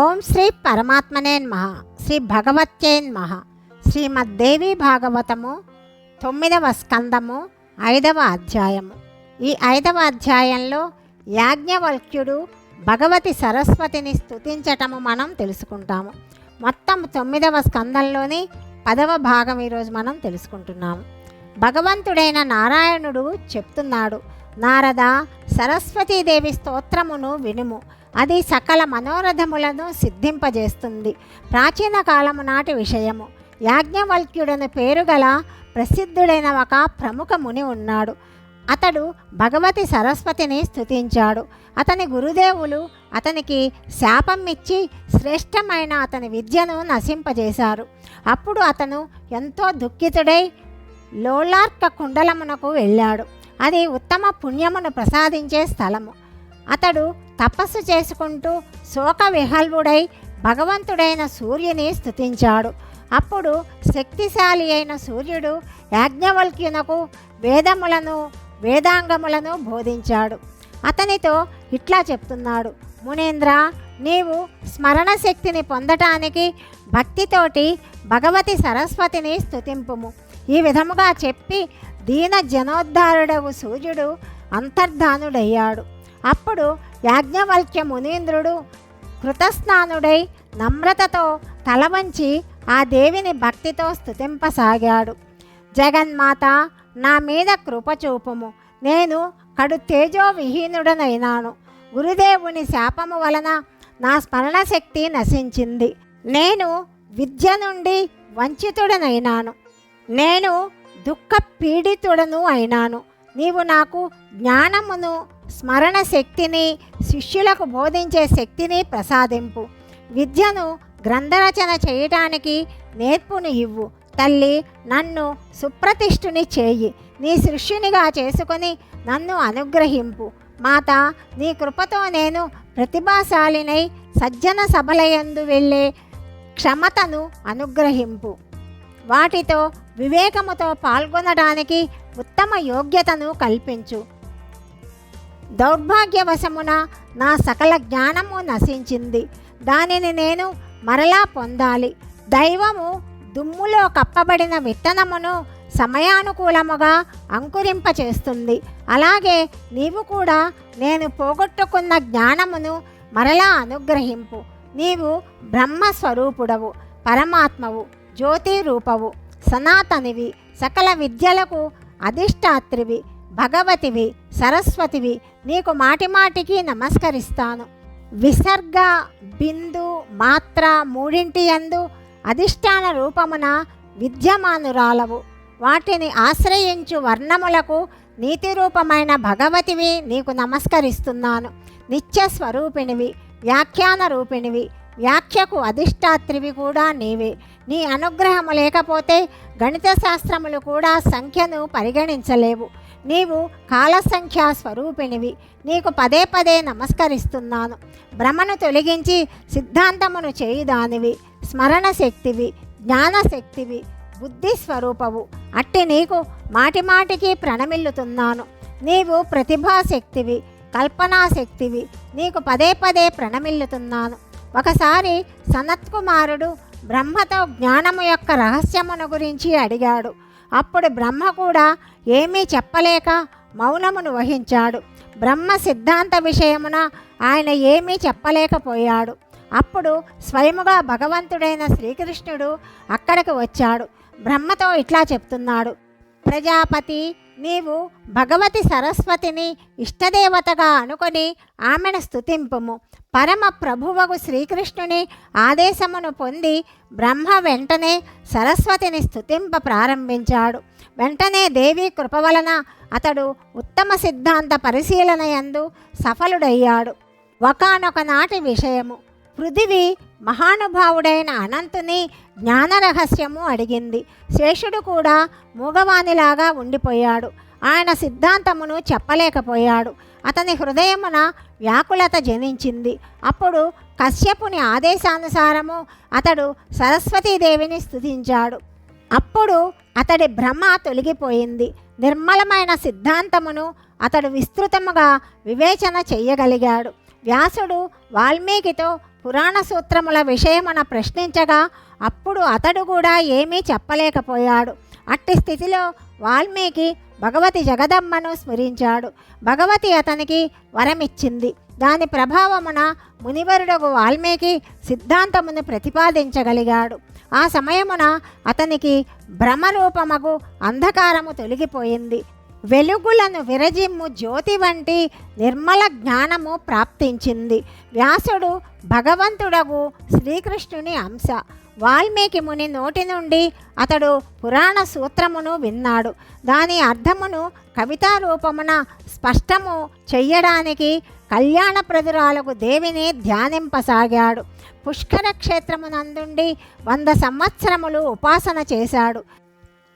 ఓం శ్రీ పరమాత్మనే నమః. శ్రీ భగవత్యే నమః. శ్రీమద్దేవి భాగవతము తొమ్మిదవ స్కందము ఐదవ అధ్యాయము. ఈ ఐదవ అధ్యాయంలో యాజ్ఞవల్క్యుడు భగవతి సరస్వతిని స్థుతించటము మనం తెలుసుకుంటాము. మొత్తం తొమ్మిదవ స్కందంలోని పదవ భాగం ఈరోజు మనం తెలుసుకుంటున్నాము భగవంతుడైన నారాయణుడు చెప్తున్నాడు నారద సరస్వతీదేవి స్తోత్రమును వినుము. అది సకల మనోరథములను సిద్ధింపజేస్తుంది. ప్రాచీన కాలము నాటి విషయము. యాజ్ఞవల్క్యుడని పేరుగల ప్రసిద్ధుడైన ఒక ప్రముఖ ముని ఉన్నాడు. అతడు భగవతి సరస్వతిని స్తుతించాడు. అతని గురుదేవులు అతనికి శాపం ఇచ్చి శ్రేష్టమైన అతని విద్యను నశింపజేశారు. అప్పుడు అతను ఎంతో దుఃఖితుడై లోలార్క కుండలమునకు వెళ్ళాడు. అది ఉత్తమ పుణ్యమును ప్రసాదించే స్థలము. అతడు తపస్సు చేసుకుంటూ శోక విహల్వుడై భగవంతుడైన సూర్యుని స్థుతించాడు అప్పుడు శక్తిశాలి అయిన సూర్యుడు యాజ్ఞవల్క్యునకు వేదములను వేదాంగములను బోధించాడు. అతనితో ఇట్లా చెప్తున్నాడు. మునేంద్ర నీవు స్మరణ శక్తిని పొందటానికి భక్తితోటి భగవతి సరస్వతిని స్తుతింపుము. ఈ విధముగా చెప్పి దీన జనోద్ధారుడవు సూర్యుడు అంతర్ధానుడయ్యాడు. అప్పుడు యాజ్ఞవల్క్య మునీంద్రుడు కృతస్నానుడై నమ్రతతో తల వంచి ఆ దేవిని భక్తితో స్తుతింపసాగాడు. జగన్మాత నా మీద కృపచూపుము నేను కడు తేజోవిహీనుడనైనాను. గురుదేవుని శాపము వలన నా స్మరణ శక్తి నశించింది. నేను విద్య నుండి వంచితుడనైనాను. నేను దుఃఖ పీడితుడను అయినాను. నీవు నాకు జ్ఞానమును స్మరణ శక్తిని శిష్యులకు బోధించే శక్తిని ప్రసాదింపు. విద్యను గ్రంథరచన చేయటానికి నేర్పును ఇవ్వు. తల్లి నన్ను సుప్రతిష్ఠుని చేయి. నీ శిష్యునిగా చేసుకొని నన్ను అనుగ్రహింపు. మాత నీ కృపతో నేను ప్రతిభాశాలినై సజ్జన సభలయందు వెళ్ళే క్షమతను అనుగ్రహింపు. వాటితో వివేకముతో పాల్గొనడానికి ఉత్తమ యోగ్యతను కల్పించు. దౌర్భాగ్యవశమున నా సకల జ్ఞానము నశించింది. దానిని నేను మరలా పొందాలి. దైవము దుమ్ములో కప్పబడిన విత్తనమును సమయానుకూలముగా అంకురింపచేస్తుంది. అలాగే నీవు కూడా నేను పోగొట్టుకున్న జ్ఞానమును మరలా అనుగ్రహింపు. నీవు బ్రహ్మస్వరూపుడవు పరమాత్మవు జ్యోతి రూపవు సనాతనివి సకల విద్యలకు అధిష్టాత్రివి భగవతివి సరస్వతివి నీకు మాటిమాటికి నమస్కరిస్తాను. విసర్గ బిందు మాత్ర మూడింటి యందు అధిష్టాన రూపమున విద్యమానురాలవు. వాటిని ఆశ్రయించు వర్ణములకు నీతి రూపమైన భగవతివి నీకు నమస్కరిస్తున్నాను. నిత్య స్వరూపిణివి వ్యాఖ్యాన రూపిణివి వ్యాఖ్యకు అధిష్టాత్రివి కూడా నీవే. నీ అనుగ్రహము లేకపోతే గణిత శాస్త్రములు కూడా సంఖ్యను పరిగణించలేవు. నీవు కాలసంఖ్యా స్వరూపిణివి. నీకు పదే పదే నమస్కరిస్తున్నాను. భ్రమను తొలగించి సిద్ధాంతమును చేయుదానివి. స్మరణ శక్తివి జ్ఞానశక్తివి బుద్ధి స్వరూపవు అట్టి నీకు మాటిమాటికి ప్రణమిల్లుతున్నాను. నీవు ప్రతిభాశక్తివి కల్పనాశక్తివి. నీకు పదే పదే ప్రణమిల్లుతున్నాను. ఒకసారి సనత్కుమారుడు బ్రహ్మతో జ్ఞానము యొక్క రహస్యమును గురించి అడిగాడు. అప్పుడు బ్రహ్మ కూడా ఏమీ చెప్పలేక మౌనమును వహించాడు. బ్రహ్మ సిద్ధాంత విషయమున ఆయన ఏమీ చెప్పలేకపోయాడు. అప్పుడు స్వయముగా భగవంతుడైన శ్రీకృష్ణుడు అక్కడికి వచ్చాడు. బ్రహ్మతో ఇట్లా చెప్తున్నాడు. ప్రజాపతి నీవు భగవతి సరస్వతిని ఇష్టదేవతగా అనుకొని ఆమెను స్థుతింపుము పరమ ప్రభువగు శ్రీకృష్ణుని ఆదేశమును పొంది బ్రహ్మ వెంటనే సరస్వతిని స్థుతింప ప్రారంభించాడు. వెంటనే దేవి కృప వలన అతడు ఉత్తమ సిద్ధాంత పరిశీలన యందు సఫలుడయ్యాడు. ఒకనొక నాటి విషయము. పృథివి మహానుభావుడైన అనంతుని జ్ఞాన రహస్యము అడిగింది. శేషుడు కూడా మూగవానిలాగా ఉండిపోయాడు. ఆయన సిద్ధాంతమును చెప్పలేకపోయాడు. అతని హృదయమున వ్యాకులత జనించింది. అప్పుడు కశ్యపుని ఆదేశానుసారము అతడు సరస్వతీదేవిని స్థుతించాడు అప్పుడు అతడి భ్రమ తొలగిపోయింది. నిర్మలమైన సిద్ధాంతమును అతడు విస్తృతముగా వివేచన చెయ్యగలిగాడు వ్యాసుడు వాల్మీకితో పురాణ సూత్రముల విషయమున ప్రశ్నించగా అప్పుడు అతడు కూడా ఏమీ చెప్పలేకపోయాడు. అట్టి స్థితిలో వాల్మీకి భగవతి జగదమ్మను స్మరించాడు. భగవతి అతనికి వరమిచ్చింది. దాని ప్రభావమున మునివరుడగు వాల్మీకి సిద్ధాంతమును ప్రతిపాదించగలిగాడు. ఆ సమయమున అతనికి భ్రమరూపమగు అంధకారము తొలగిపోయింది. వెలుగులను విరజిమ్ము జ్యోతి వంటి నిర్మల జ్ఞానము ప్రాప్తించింది. వ్యాసుడు భగవంతుడగు శ్రీకృష్ణుని అంశ. వాల్మీకి ముని నోటి నుండి అతడు పురాణ సూత్రమును విన్నాడు. దాని అర్థమును కవితా రూపమున స్పష్టము చెయ్యడానికి కళ్యాణప్రదురాలకు దేవిని ధ్యానింపసాగాడు. పుష్కర క్షేత్రమునందుండి వంద సంవత్సరములు ఉపాసన చేశాడు.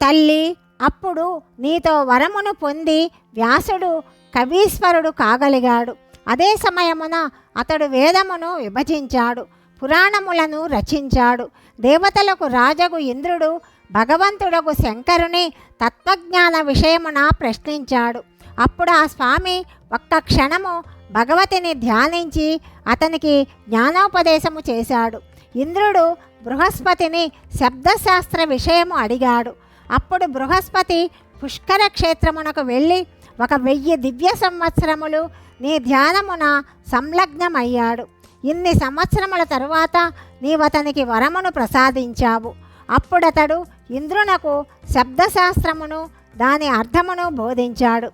తల్లి అప్పుడు నీతో వరమును పొంది వ్యాసుడు కవీశ్వరుడు కాగలిగాడు. అదే సమయమున అతడు వేదమును విభజించాడు పురాణములను రచించాడు. దేవతలకు రాజగు ఇంద్రుడు భగవంతుడకు శంకరుని తత్వజ్ఞాన విషయమున ప్రశ్నించాడు. అప్పుడు ఆ స్వామి ఒక్క క్షణము భగవతిని ధ్యానించి అతనికి జ్ఞానోపదేశము చేశాడు. ఇంద్రుడు బృహస్పతిని శబ్దశాస్త్ర విషయము అడిగాడు. అప్పుడు బృహస్పతి పుష్కర క్షేత్రమునకు వెళ్ళి ఒక వెయ్యి దివ్య సంవత్సరములు నీ ధ్యానమున సంలగ్నమయ్యాడు. ఇన్ని సంవత్సరముల తరువాత నీవతనికి వరమును ప్రసాదించావు. అప్పుడతడు ఇంద్రునకు శబ్దశాస్త్రమును దాని అర్థమును బోధించాడు.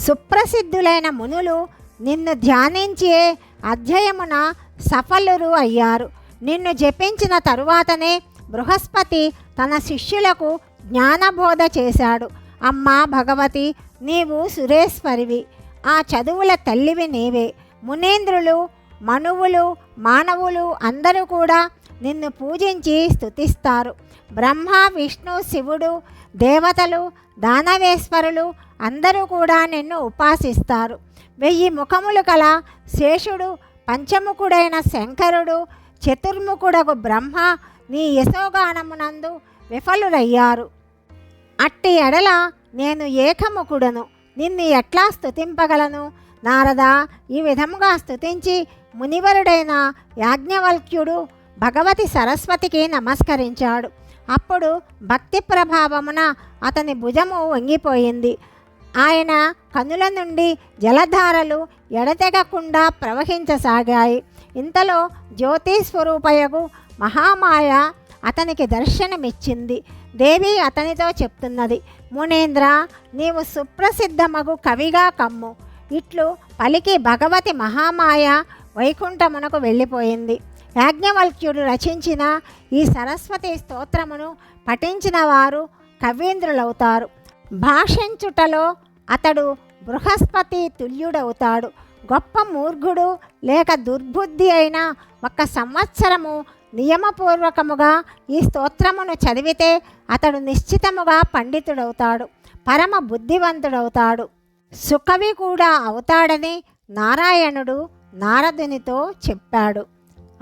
సుప్రసిద్ధులైన మునులు నిన్ను ధ్యానించే అధ్యయమున సఫలురు అయ్యారు. నిన్ను జపించిన తరువాతనే బృహస్పతి తన శిష్యులకు జ్ఞానబోధ చేశాడు. అమ్మ భగవతి నీవు సురేశ్వరివి. ఆ చదువుల తల్లివి నీవే. మునేంద్రులు మనువులు మానవులు అందరూ కూడా నిన్ను పూజించి స్థుతిస్తారు బ్రహ్మ విష్ణు శివుడు దేవతలు దానవేశ్వరులు అందరూ కూడా నిన్ను ఉపాసిస్తారు. వెయ్యి ముఖములు కల శేషుడు పంచముఖుడైన శంకరుడు చతుర్ముఖుడకు బ్రహ్మ నీ యశోగానమునందు విఫలురయ్యారు అట్టి ఎడల నేను ఏకముఖుడను. నిన్ను ఎట్లా స్థుతింపగలను నారద ఈ విధముగా స్థుతించి మునివరుడైన యాజ్ఞవల్క్యుడు భగవతి సరస్వతికి నమస్కరించాడు. అప్పుడు భక్తి ప్రభావమున అతని భుజము వంగిపోయింది. ఆయన కనుల నుండి జలధారలు ఎడతెగకుండా ప్రవహించసాగాయి. ఇంతలో జ్యోతి స్వరూపయగు మహామాయ అతనికి దర్శనమిచ్చింది. దేవి అతనితో చెప్తున్నది మునేంద్ర నీవు సుప్రసిద్ధమగు కవిగా కమ్ము. ఇట్లు పలికి భగవతి మహామాయ వైకుంఠమునకు వెళ్ళిపోయింది. యాజ్ఞవల్క్యుడు రచించిన ఈ సరస్వతి స్తోత్రమును పఠించిన వారు కవీంద్రులవుతారు. భాషించుటలో అతడు బృహస్పతి తుల్యుడవుతాడు. గొప్ప మూర్ఘుడు లేక దుర్బుద్ధి అయిన ఒక సంవత్సరము నియమపూర్వకముగా ఈ స్తోత్రమును చదివితే అతడు నిశ్చితముగా పండితుడవుతాడు పరమ బుద్ధివంతుడవుతాడు. సుఖవి కూడా అవుతాడని నారాయణుడు నారదునితో చెప్పాడు.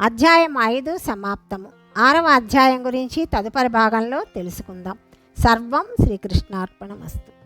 అధ్యాయం ఐదు సమాప్తము. ఆరవ అధ్యాయం గురించి తదుపరి భాగంలో తెలుసుకుందాం. సర్వం శ్రీకృష్ణార్పణమస్తు.